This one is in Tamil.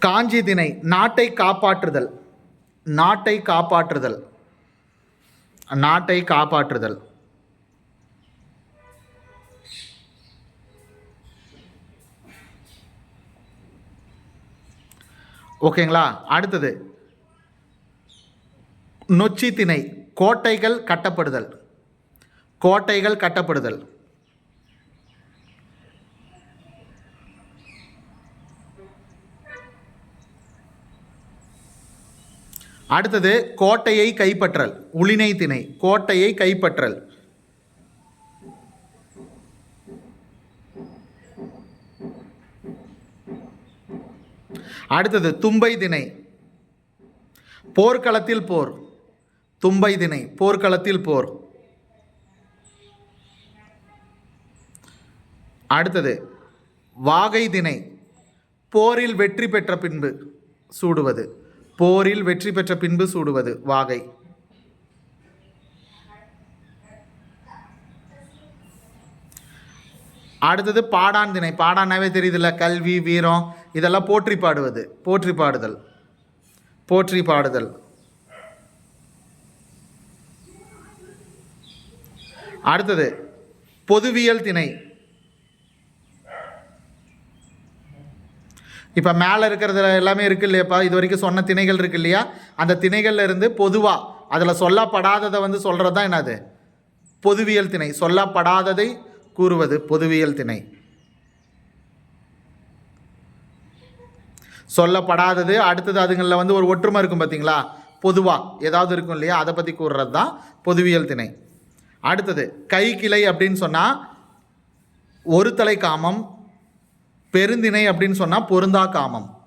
காஞ்சி திணை நாட்டை காப்பாற்றுதல். நாட்டை காப்பாற்றுதல். நாட்டை காப்பாற்றுதல். ஓகேங்களா? அடுத்தது. நொச்சி திணை கோட்டைகள் கட்டப்படுதல். கோட்டைகள் கட்டப்படுதல். அடுத்தது கோட்டையை கைப்பற்றல் உளினை திணை கோட்டையை கைப்பற்றல். அடுத்தது தும்பை திணை போர்க்களத்தில் போர். தும்பை திணை போர்க்களத்தில் போர். அடுத்தது வாகை திணை போரில் வெற்றி பெற்ற பின்பு சூடுவது. போரில் வெற்றி பெற்ற பின்பு சூடுவது வாகை. அடுத்தது பாடான் திணை பாடானாவே தெரியுதுல்ல கல்வி வீரம் இதெல்லாம் போற்றி பாடுவது. போற்றி பாடுதல். போற்றி பாடுதல். அடுத்தது பொதுவியல் திணை. இப்போ மேலே இருக்கிறது எல்லாமே இருக்கு இல்லையாப்பா. இது வரைக்கும் சொன்ன திணைகள் இருக்கு இல்லையா? அந்த திணைகளில் இருந்து பொதுவாக அதில் சொல்லப்படாததை வந்து சொல்கிறது தான் என்னது? பொதுவியல் திணை. சொல்லப்படாததை கூறுவது பொதுவியல் திணை. சொல்லப்படாதது அடுத்தது அதுங்களில் வந்து ஒரு ஒற்றுமை இருக்கும் பார்த்தீங்களா பொதுவாக ஏதாவது இருக்கும் இல்லையா? அதை பற்றி கூறுறது தான் பொதுவியல் திணை. அடுத்தது கை கிளை அப்படின்னு சொன்னால் ஒரு தலை காமம் பெருந்திணை அப்படின்னு சொன்னால் பொருந்தா காமம்.